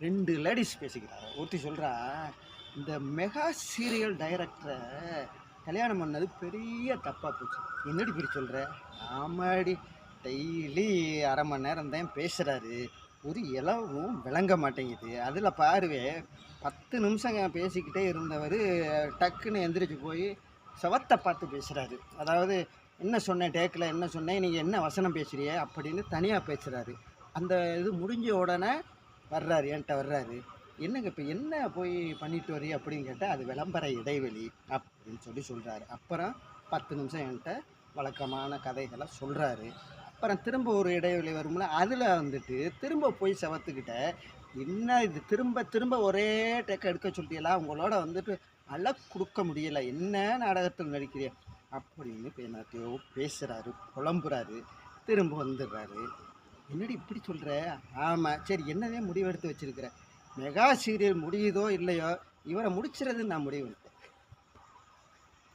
ரெண்டு லேடிஸ் பேசிக்கிறாங்க. ஒருத்தி சொல்கிறா இந்த மெகா சீரியல் டைரக்டரை கல்யாணம் பண்ணது பெரிய தப்பாக போச்சு. என்னடி இப்படி சொல்கிற ஆமாடி டெய்லி அரை மணி நேரம் தான் பேசுகிறாரு ஒரு இலவும் விளங்க மாட்டேங்குது. அதில் பாருவே பத்து நிமிஷங்க பேசிக்கிட்டே இருந்தவர் டக்குன்னு எந்திரிச்சு போய் செவத்தை பார்த்து பேசுகிறாரு அதாவது என்ன சொன்னேன் டேக்கில் என்ன சொன்னேன் நீங்கள் என்ன வசனம் பேசுறிய? அப்படின்னு தனியாக பேசுகிறாரு அந்த இது முடிஞ்ச உடனே வர்றாரு என்கிட்ட வர்றாரு. என்னங்க இப்போ என்ன போய் பண்ணிட்டு வரி அப்படின்னு கேட்டால் அது விளம்பர இடைவெளி அப்படின்னு சொல்லி சொல்கிறாரு அப்புறம் பத்து நிமிஷம் என்கிட்ட வழக்கமான கதைகளை சொல்கிறாரு அப்புறம் திரும்ப ஒரு இடைவெளி வரும்ல அதில் வந்துட்டு திரும்ப போய் செவத்துக்கிட்ட என்ன இது திரும்ப திரும்ப ஒரே டேக்க எடுக்க சொல்லிட்டீங்களா? உங்களோட வந்துட்டு அழ கொடுக்க முடியல. என்ன நாடகத்தில் நடிக்கிறியா அப்படின்னு இப்போ என்னத்தையோ பேசுகிறாரு புலம்புறாரு. திரும்ப வந்துடுறாரு. என்னடி இப்படி சொல்கிற ஆமாம் சரி என்னதே முடிவெடுத்து வச்சுருக்கிற. மெகா சீரியல் முடியுதோ இல்லையோ இவரை முடிச்சிருதுன்னு நான் முடிவு